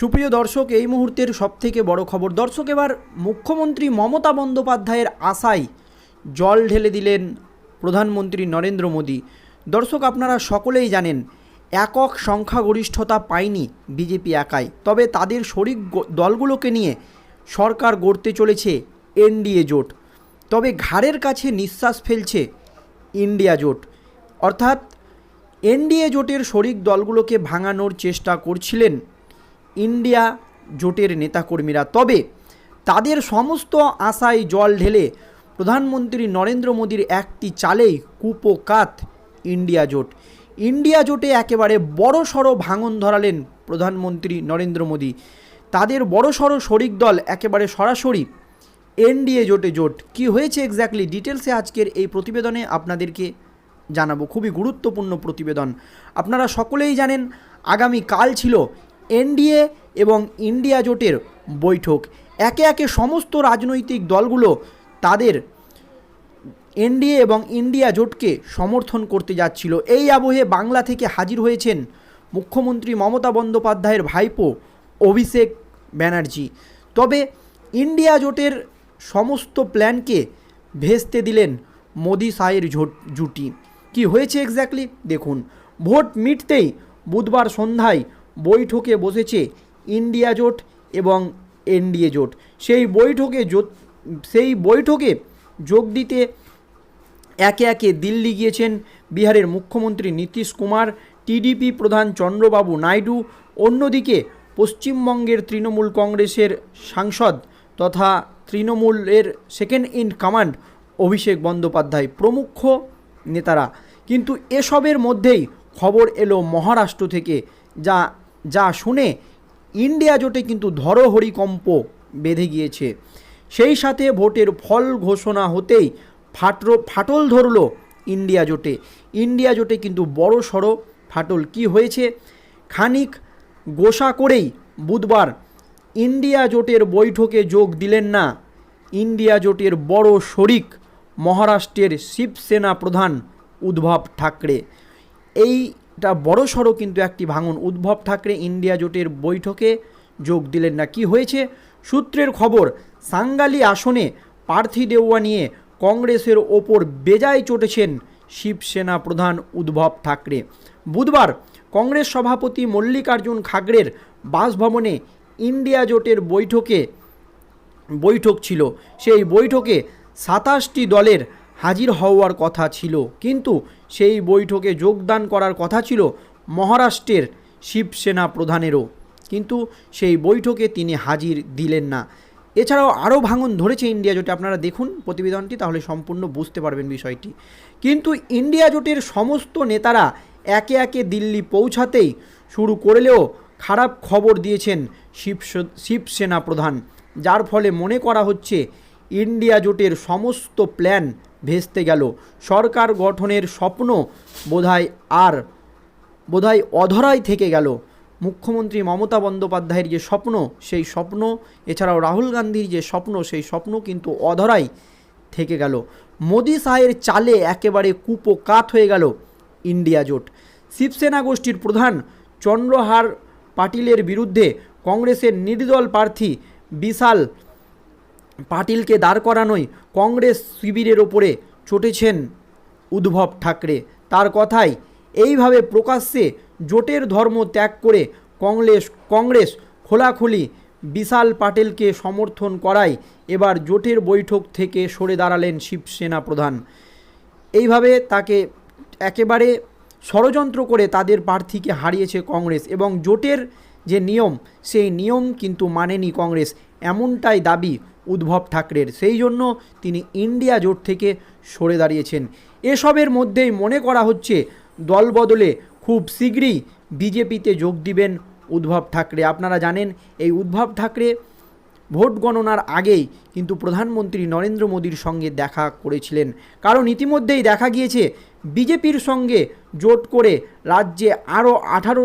সুপ্রিয় দর্শক, এই মুহূর্তের সবথেকে বড় খবর। দর্শক, এবার মুখ্যমন্ত্রী মমতা বন্দ্যোপাধ্যায়ের আশায় জল ঢেলে দিলেন প্রধানমন্ত্রী নরেন্দ্র মোদী। দর্শক, আপনারা সকলেই জানেন, একক সংখ্যাগরিষ্ঠতা পায়নি বিজেপি একাই। তবে তাদের শরিক দলগুলোকে নিয়ে সরকার গড়তে চলেছে এনডিএ জোট। তবে ঘাড়ের কাছে নিঃশ্বাস ফেলছে ইন্ডিয়া জোট। অর্থাৎ এনডিএ জোটের শরিক দলগুলোকে ভাঙানোর চেষ্টা করছিলেন ইন্ডিয়া জোটের নেতাকর্মীরা। তবে তাদের সমস্ত আশায় জল ঢেলে প্রধানমন্ত্রী নরেন্দ্র মোদীর একটি চালেই কুপোকাত ইন্ডিয়া জোট। ইন্ডিয়া জোটে একেবারে বড় সড়ো ভাঙন ধরালেন প্রধানমন্ত্রী নরেন্দ্র মোদী। তাদের বড় সড়ো শরিক দল একেবারে সরাসরি এনডিএ জোটে জোট। কি হয়েছে এক্স্যাক্টলি ডিটেলসে আজকের এই প্রতিবেদনে আপনাদেরকে জানাব। খুবই গুরুত্বপূর্ণ প্রতিবেদন। আপনারা সকলেই জানেন আগামী কাল ছিল এনডিএ এবং ইন্ডিয়া জোটের বৈঠক। একে একে সমস্ত রাজনৈতিক দলগুলো তাদের এনডিএ এবং ইন্ডিয়া জোটকে সমর্থন করতে যাচ্ছিল। এই আবহে বাংলা থেকে হাজির হয়েছেন মুখ্যমন্ত্রী মমতা বন্দ্যোপাধ্যায়ের ভাইপো অভিষেক ব্যানার্জি। তবে ইন্ডিয়া জোটের সমস্ত প্ল্যানকে ভেস্তে দিলেন মোদি জোট জুটি। কি হয়েছে এক্স্যাক্টলি দেখুন, ভোট মিটতেই বুধবার সন্ধ্যায় বৈঠকে বসেছে ইন্ডিয়া জোট এবং এনডিএ জোট। সেই বৈঠকে সেই বৈঠকে যোগ দিতে একে একে দিল্লি গিয়েছেন বিহারের মুখ্যমন্ত্রী নীতিশ কুমার, টিডিপি প্রধান চন্দ্রবাবু নাইডু, অন্যদিকে পশ্চিমবঙ্গের তৃণমূল কংগ্রেসের সাংসদ তথা তৃণমূলের second in command Abhishek Bandyopadhyay প্রমুখ নেতারা। কিন্তু এসবের মধ্যেই খবর এলো মহারাষ্ট্র থেকে, যা যা শুনে ইন্ডিয়া জোটে কিন্তু ধরহরিকম্প বেঁধে গিয়েছে। সেই সাথে ভোটের ফল ঘোষণা হতেই ফাটল ফাটল ধরল ইন্ডিয়া জোটে। ইন্ডিয়া জোটে কিন্তু বড় সড়ো ফাটল কি হয়েছে? খানিক গোসা করেই বুধবার ইন্ডিয়া জোটের বৈঠকে যোগ দিলেন না ইন্ডিয়া জোটের বড় শরিক মহারাষ্ট্রের শিবসেনা প্রধান উদ্ভব ঠাকরে। এইটা বড় সড়ো কিন্তু একটি ভাঙন। উদ্ভব ঠাকরে ইন্ডিয়া জোটের বৈঠকে যোগ দিলেন না। কি হয়েছে? সূত্রের খবর, সাঙ্গালি আসনে প্রার্থী দেওয়া নিয়ে কংগ্রেসের ওপর বেজায় চটেছেন শিবসেনা প্রধান উদ্ভব ঠাকরে। বুধবার কংগ্রেস সভাপতি মল্লিকার্জুন খাগড়ের বাসভবনে ইন্ডিয়া জোটের বৈঠকে বৈঠক ছিল। সেই বৈঠকে সাতাশটি দলের হাজির হওয়ার কথা ছিল। কিন্তু সেই বৈঠকে যোগদান করার কথা ছিল মহারাষ্ট্রের শিবসেনা প্রধানেরও। কিন্তু সেই বৈঠকে তিনি হাজির দিলেন না। এছাড়াও আরও ভাঙন ধরেছে ইন্ডিয়া জোটে। আপনারা দেখুন প্রতিবেদনটি, তাহলে সম্পূর্ণ বুঝতে পারবেন বিষয়টি। কিন্তু ইন্ডিয়া জোটের সমস্ত নেতারা একে একে দিল্লি পৌঁছাতেই শুরু করলেও খারাপ খবর দিয়েছেন শিব শিবসেনা প্রধান। যার ফলে মনে করা হচ্ছে, ইন্ডিয়া জোটের সমস্ত প্ল্যান ভেস্তে গেল। সরকার গঠনের স্বপ্ন বোধহয় আর, বোধহয় অধরাই থেকে গেল। মুখ্যমন্ত্রী মমতা বন্দ্যোপাধ্যায়ের যে স্বপ্ন, সেই স্বপ্ন, এছাড়াও রাহুল গান্ধীর যে স্বপ্ন, সেই স্বপ্ন কিন্তু অধরাই থেকে গেল। মোদি শাহের চালে একেবারে কুপোকাত হয়ে গেল ইন্ডিয়া জোট। শিবসেনা গোষ্ঠীর প্রধান চন্দ্রহার পাটিলের বিরুদ্ধে কংগ্রেসের নির্দল প্রার্থী বিশাল পাটিলকে দাঁড় করানোই কংগ্রেস শিবিরের ওপরে চটেছেন উদ্ভব ঠাকরে। তার কথাই এইভাবে প্রকাশ্যে জোটের ধর্ম ত্যাগ করে কংগ্রেস কংগ্রেস খোলাখুলি বিশাল পাটেলকে সমর্থন করায় এবার জোটের বৈঠক থেকে সরে দাঁড়ালেন শিবসেনা প্রধান। এইভাবে তাকে একেবারে ষড়যন্ত্র করে তাদের প্রার্থীকে হারিয়েছে কংগ্রেস এবং জোটের যে নিয়ম, সেই নিয়ম কিন্তু মানেনি কংগ্রেস। এমনটাই দাবি উদ্ধব ঠাকরের। সেই জন্য তিনি ইন্ডিয়া জোট থেকে সরে দাঁড়িয়েছেন। এসবের মধ্যেই মনে করা হচ্ছে দল বদলে খুব শীঘ্রই বিজেপিতে যোগ দিবেন উদ্ভব ঠাকরে। আপনারা জানেন, এই উদ্ভব ঠাকরে ভোট গণনার আগেই কিন্তু প্রধানমন্ত্রী নরেন্দ্র মোদীর সঙ্গে দেখা করেছিলেন। কারণ ইতিমধ্যেই দেখা গিয়েছে, বিজেপির সঙ্গে জোট করে রাজ্যে আরও আঠারো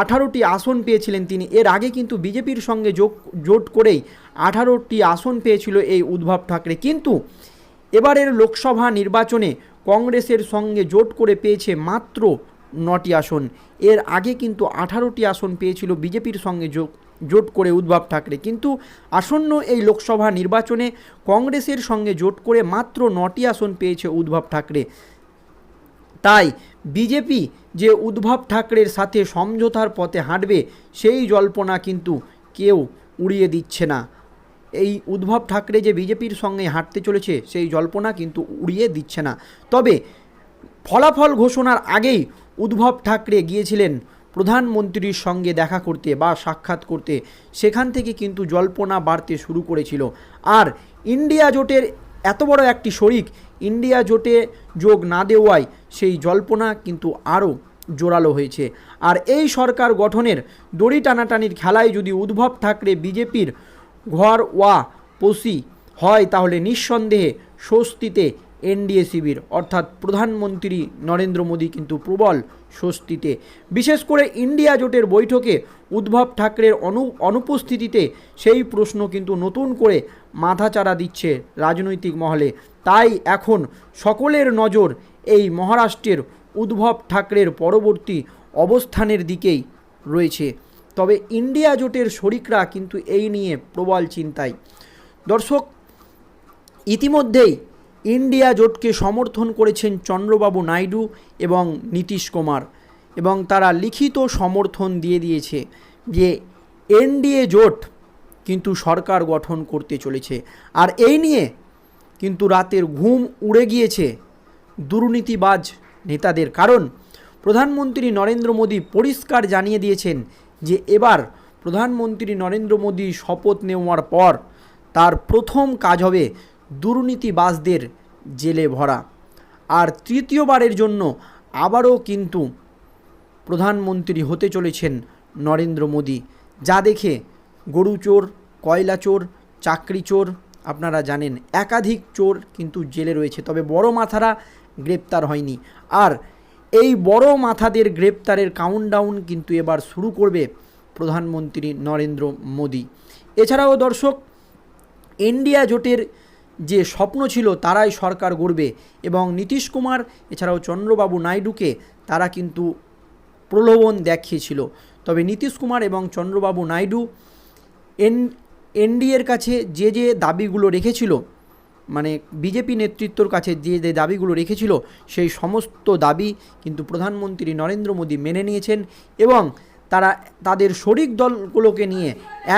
আঠারোটি আসন পেয়েছিলেন তিনি। এর আগে কিন্তু বিজেপির সঙ্গে যোগ, জোট করেই আঠারোটি আসন পেয়েছিল এই উদ্ভব ঠাকরে। কিন্তু এবারের লোকসভা নির্বাচনে কংগ্রেসের সঙ্গে জোট করে পেয়েছে মাত্র নটি আসন। এর আগে কিন্তু আঠারোটি আসন পেয়েছিল বিজেপির সঙ্গে যোগ, জোট করে উদ্ভব ঠাকরে। কিন্তু আসন্ন এই লোকসভা নির্বাচনে কংগ্রেসের সঙ্গে জোট করে মাত্র নটি আসন পেয়েছে উদ্ভব ঠাকরে। তাই বিজেপি যে উদ্ভব ঠাকরের সাথে সমঝোতার পথে হাঁটবে, সেই জল্পনা কিন্তু কেউ উড়িয়ে দিচ্ছে না। এই উদ্ভব ঠাকরে যে বিজেপির সঙ্গে হাঁটতে চলেছে, সেই জল্পনা কিন্তু উড়িয়ে দিচ্ছে না। তবে ফলাফল ঘোষণার আগেই উদ্ভব ঠাকরে গিয়েছিলেন প্রধানমন্ত্রীর সঙ্গে দেখা করতে বা সাক্ষাৎ করতে। সেখান থেকে কিন্তু জল্পনা বাড়তে শুরু করেছিল। আর ইন্ডিয়া জোটের এত বড় একটি শরিক ইন্ডিয়া জোটে যোগ না দেওয়ায় সেই জল্পনা কিন্তু আরও জোরালো হয়েছে। আর এই সরকার গঠনের দড়ি টানাটানির খেলায় যদি উদ্ভব ঠাকরে বিজেপির ঘর ওয়া পসি হয়, তাহলে নিঃসন্দেহে স্বস্তিতে এনডিএ শিবির, অর্থাৎ প্রধানমন্ত্রী নরেন্দ্র মোদী কিন্তু প্রবল স্বস্তিতে। বিশেষ করে ইন্ডিয়া জোটের বৈঠকে উদ্ভব ঠাকরের অনু, অনুপস্থিতিতে সেই প্রশ্ন কিন্তু নতুন করে মাথাচাড়া দিচ্ছে রাজনৈতিক মহলে। তাই এখন সকলের নজর এই মহারাষ্ট্রের উদ্ভব ঠাকরের পরবর্তী অবস্থানের দিকেই রয়েছে। তবে ইন্ডিয়া জোটের শরিকরা কিন্তু এই নিয়ে প্রবল চিন্তায়। দর্শক, ইতিমধ্যেই ইন্ডিয়া জোটকে সমর্থন করেছেন চন্দ্রবাবু নাইডু এবং নীতিশ কুমার এবং তারা লিখিত সমর্থন দিয়ে দিয়েছে যে এনডিএ জোট কিন্তু সরকার গঠন করতে চলেছে। আর এই নিয়ে কিন্তু রাতের ঘুম উড়ে গিয়েছে দুর্নীতিবাজ নেতাদের। কারণ প্রধানমন্ত্রী নরেন্দ্র মোদী পরিষ্কার জানিয়ে দিয়েছেন যে এবার প্রধানমন্ত্রী নরেন্দ্র মোদী শপথ নেওয়ার পর তার প্রথম কাজ হবে দুর্নীতিবাজদের জেলে ভরা। আর তৃতীয়বারের জন্য আবারও কিন্তু প্রধানমন্ত্রী হতে চলেছেন নরেন্দ্র মোদী। যা দেখে গরু চোর, কয়লা চোর, চাকরি চোর, আপনারা জানেন, একাধিক চোর কিন্তু জেলে রয়েছে। তবে বড় মাথারা গ্রেপ্তার হয়নি। আর এই বড় মাথাদের গ্রেপ্তারের কাউন্টডাউন কিন্তু এবার শুরু করবে প্রধানমন্ত্রী নরেন্দ্র মোদী। এছাড়াও দর্শক, ইন্ডিয়া জোটের যে স্বপ্ন ছিল তারাই সরকার গড়বে এবং নীতিশ কুমার, এছাড়াও চন্দ্রবাবু নাইডুকে তারা কিন্তু প্রলোভন দেখিয়েছিল। তবে নীতিশ কুমার এবং চন্দ্রবাবু নাইডু এন, এনডিএর কাছে যে যে দাবিগুলো রেখেছিল মানে বিজেপি নেতৃত্বর কাছে যে যে দাবিগুলো রেখেছিল, সেই সমস্ত দাবি কিন্তু প্রধানমন্ত্রী নরেন্দ্র মোদী মেনে নিয়েছেন এবং তারা তাদের শরিক দলগুলোকে নিয়ে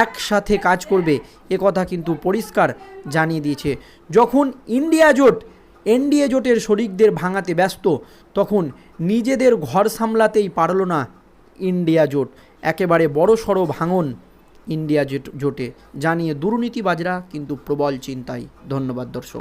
একসাথে কাজ করবে। এ কথা কিন্তু পরিষ্কার জানিয়ে দিয়েছে। যখন ইন্ডিয়া জোট, এনডিএ জোটের শরিকদের ভাঙাতে ব্যস্ত, তখন নিজেদের ঘর সামলাতেই পারল না ইন্ডিয়া জোট। একেবারে বড় সড়ো ভাঙন ইন্ডিয়া জোট জোটে। জানিয়ে দুর্নীতিবাজরা কিন্তু প্রবল চিন্তায়। ধন্যবাদ দর্শক।